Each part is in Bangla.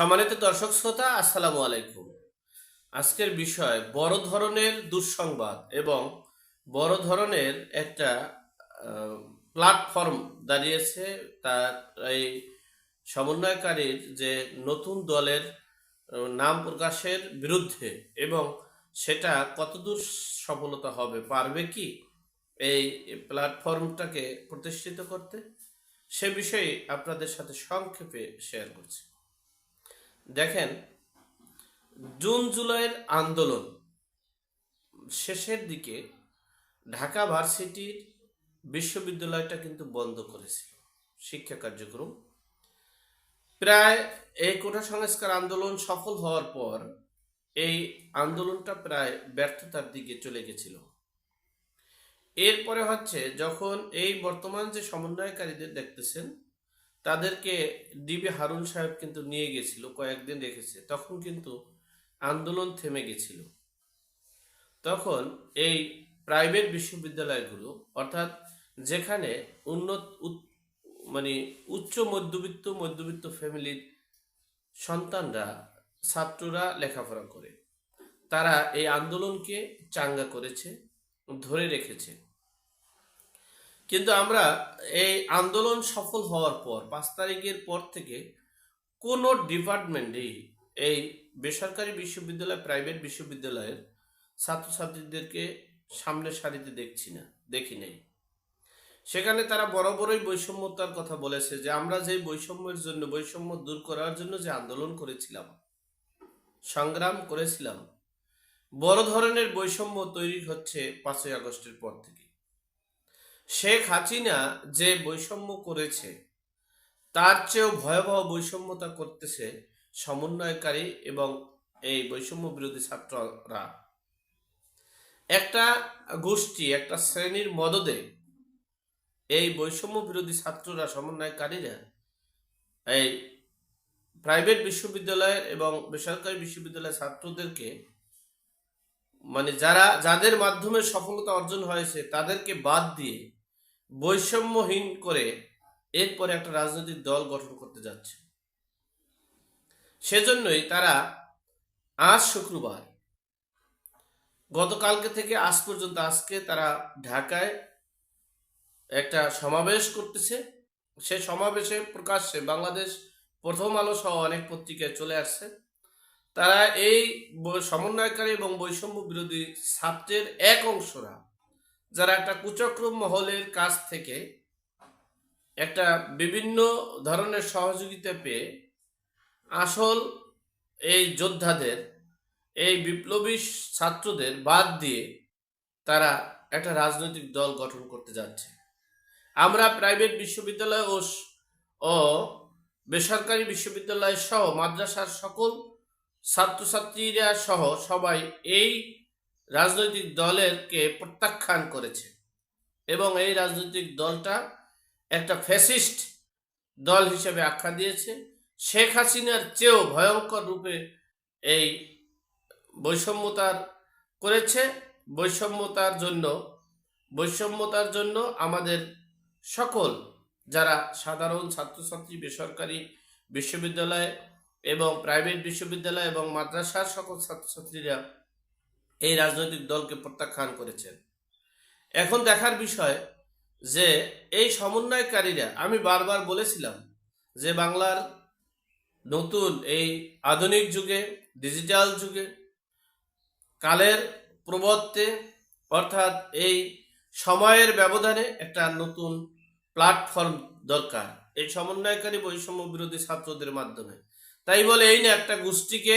সম্মানিত দর্শক শ্রোতা, আসসালামু আলাইকুম। আজকের বিষয়, বড় ধরনের দুঃসংবাদ এবং বড় ধরনের একটা প্ল্যাটফর্ম দাঁড়িয়েছে তার এই সমন্বয়কারীর যে নতুন দলের নাম প্রকাশের বিরুদ্ধে এবং সেটা কতদূর সফলতা হবে, পারবে কি এই প্ল্যাটফর্মটাকে প্রতিষ্ঠিত করতে? সে বিষয়ে আপনাদের সাথে সংক্ষেপে শেয়ার করছি। দেখেন, জুন জুলাইয়ের আন্দোলন শেষের দিকে ঢাকা ভার্সিটির বিশ্ববিদ্যালয়টা কিন্তু বন্ধ করেছিল, শিক্ষা কার্যক্রম। প্রায় এই কোটা সংস্কার আন্দোলন সফল হওয়ার পর এই আন্দোলনটা প্রায় ব্যর্থতার দিকে চলে গেছিল। এরপরে হচ্ছে, যখন এই বর্তমান যে সমন্বয়কারীদের দেখতেছেন তাদেরকে ডিবি হারুন সাহেব কিন্তু নিয়ে গেছিল, কয়েকদিন রেখেছে। তখন কিন্তু আন্দোলন থেমে গেছিল। তখন এই প্রাইভেট বিশ্ববিদ্যালয়গুলো, অর্থাৎ যেখানে উন্নত মানে উচ্চ মধ্যবিত্ত মধ্যবিত্ত ফ্যামিলির সন্তানরা, ছাত্ররা লেখাপড়া করে, তারা এই আন্দোলনকে চাঙ্গা করেছে, ধরে রেখেছে। কিন্তু আমরা এই আন্দোলন সফল হওয়ার পর, পাঁচ তারিখের পর থেকে কোনো ডিপার্টমেন্টেই এই বেসরকারি বিশ্ববিদ্যালয়, প্রাইভেট বিশ্ববিদ্যালয়ের ছাত্রছাত্রীদেরকে সামনের সারিতে দেখছি না, দেখি নাই। সেখানে তারা বড় বড়ই বৈষম্যতার কথা বলেছে যে আমরা যে বৈষম্যের জন্য, বৈষম্য দূর করার জন্য যে আন্দোলন করেছিলাম, সংগ্রাম করেছিলাম, বড় ধরনের বৈষম্য তৈরি হচ্ছে পাঁচই আগস্টের পর থেকে। শেখ হাসিনা যে বৈষম্য করেছে, তার চেয়েও ভয়াবহ বৈষম্যতা করতেছে সমন্বয়কারী এবং এই বৈষম্য বিরোধী ছাত্ররা। একটা গোষ্ঠী, একটা শ্রেণির মদদে এই বৈষম্য বিরোধী ছাত্ররা, সমন্বয়কারীরা এই প্রাইভেট বিশ্ববিদ্যালয়ের এবং বেসরকারি বিশ্ববিদ্যালয়ের ছাত্রদেরকে মানে যারা, যাদের মাধ্যমে সফলতা অর্জন হয়েছে, তাদেরকে বাদ দিয়ে বৈষম্যহীন করে এরপরে একটা রাজনৈতিক দল গঠন করতে যাচ্ছে। সেজন্যই তারা আজ শুক্রবার, গতকালকে থেকে আজ পর্যন্ত আজকে তারা ঢাকায় একটা সমাবেশ করতেছে। সে সমাবেশে প্রকাশ্যে বাংলাদেশ প্রথম আলো সহ অনেক পত্রিকায় চলে আসছে। তারা এই সমন্বয়কারী এবং বৈষম্য বিরোধী ছাত্রের এক অংশরা যারা একটা কুচক্রম মহলের কাছ থেকে একটা বিভিন্ন ধরনের সহযোগিতা পেয়ে আসল এই যোদ্ধাদের, এই বিপ্লবী ছাত্রদের বাদ দিয়ে তারা একটা রাজনৈতিক দল গঠন করতে যাচ্ছে। আমরা প্রাইভেট বিশ্ববিদ্যালয় ও ও বেসরকারি বিশ্ববিদ্যালয় সহ মাদ্রাসার সকল ছাত্রছাত্রীরা সহ সবাই এই রাজনৈতিক দলেরকে প্রত্যাখ্যান করেছে এবং এই রাজনৈতিক দলটা একটা ফ্যাসিস্ট দল হিসেবে আখ্যা দিয়েছে। শেখ হাসিনার চেয়েও ভয়ঙ্কর রূপে এই বৈষম্যতার করেছে। বৈষম্যতার জন্য বৈষম্যতার জন্য আমাদের সকল যারা সাধারণ ছাত্রছাত্রী, বেসরকারি বিশ্ববিদ্যালয় এবং প্রাইভেট বিশ্ববিদ্যালয় এবং মাদ্রাসার সকল ছাত্রছাত্রীরা এই রাজনৈতিক দলকে প্রত্যাখ্যান করেছেন। এখন দেখার বিষয় যে এই সমন্বয়কারীরা, আমি বারবার বলেছিলাম যে বাংলার নতুন এই আধুনিক যুগে, ডিজিটাল যুগে, কালের প্রবর্তে, অর্থাৎ এই সময়ের ব্যবধানে একটা নতুন প্ল্যাটফর্ম দরকার। এই সমন্বয়কারী বৈষম্য বিরোধী ছাত্রদের মাধ্যমে। তাই বলে এই না একটা গোষ্ঠীকে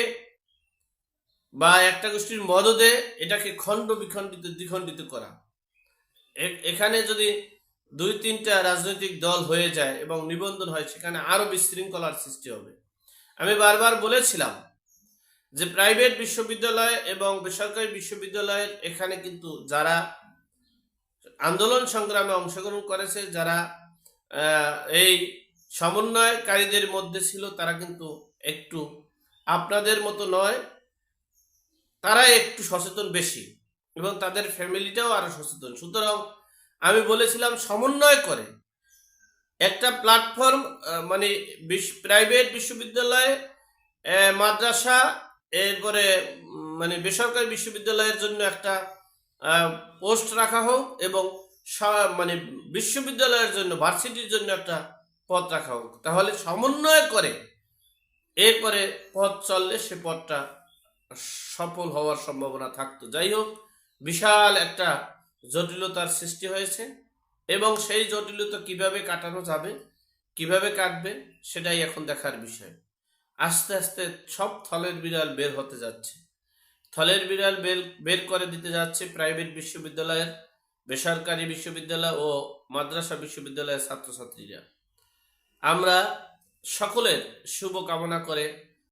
বা একটা গোষ্ঠীর মদদে এটাকে খণ্ড বিখণ্ডিত, দ্বিখণ্ডিত করা। এখানে যদি দুই তিনটা রাজনৈতিক দল হয়ে যায় এবং নিবন্ধন হয়, সেখানে আরও বিশৃঙ্খলার সৃষ্টি হবে। আমি বারবার বলেছিলাম যে প্রাইভেট বিশ্ববিদ্যালয় এবং বেসরকারি বিশ্ববিদ্যালয়ের এখানে কিন্তু যারা আন্দোলন সংগ্রামে অংশগ্রহণ করেছে, যারা এই সমন্বয়কারীদের মধ্যে ছিল, তারা কিন্তু একটু আপনাদের মতো নয়। তারা একটু সচেতন বেশি এবং তাদের ফ্যামিলিটাও আরও সচেতন। সুতরাং আমি বলেছিলাম, সমন্বয় করে। একটা প্ল্যাটফর্ম মানে প্রাইভেট বিশ্ববিদ্যালয়ে মাদ্রাসা, এরপরে মানে বেসরকারি বিশ্ববিদ্যালয়ের জন্য একটা পোস্ট রাখা হোক এবং মানে বিশ্ববিদ্যালয়ের জন্য, ভার্সিটির জন্য একটা পথ রাখা হোক। তাহলে সমন্বয় করে এরপরে পথ চললে সে পথটা সফল হওয়ার সম্ভাবনা থাকতো। যাই হোক, বিশাল একটা জটিলতার সৃষ্টি হয়েছে এবং সেই জটিলতা কীভাবে কাটানো যাবে, কীভাবে কাটবে, সেটাই এখন দেখার বিষয়। আস্তে আস্তে সব থলের বিড়াল বের হতে যাচ্ছে। থলের বিড়াল বের বের করে দিতে যাচ্ছে প্রাইভেট বিশ্ববিদ্যালয়ের, বেসরকারি বিশ্ববিদ্যালয় ও মাদ্রাসা বিশ্ববিদ্যালয়ের ছাত্রছাত্রীরা। আমরা সকলের শুভ কামনা করে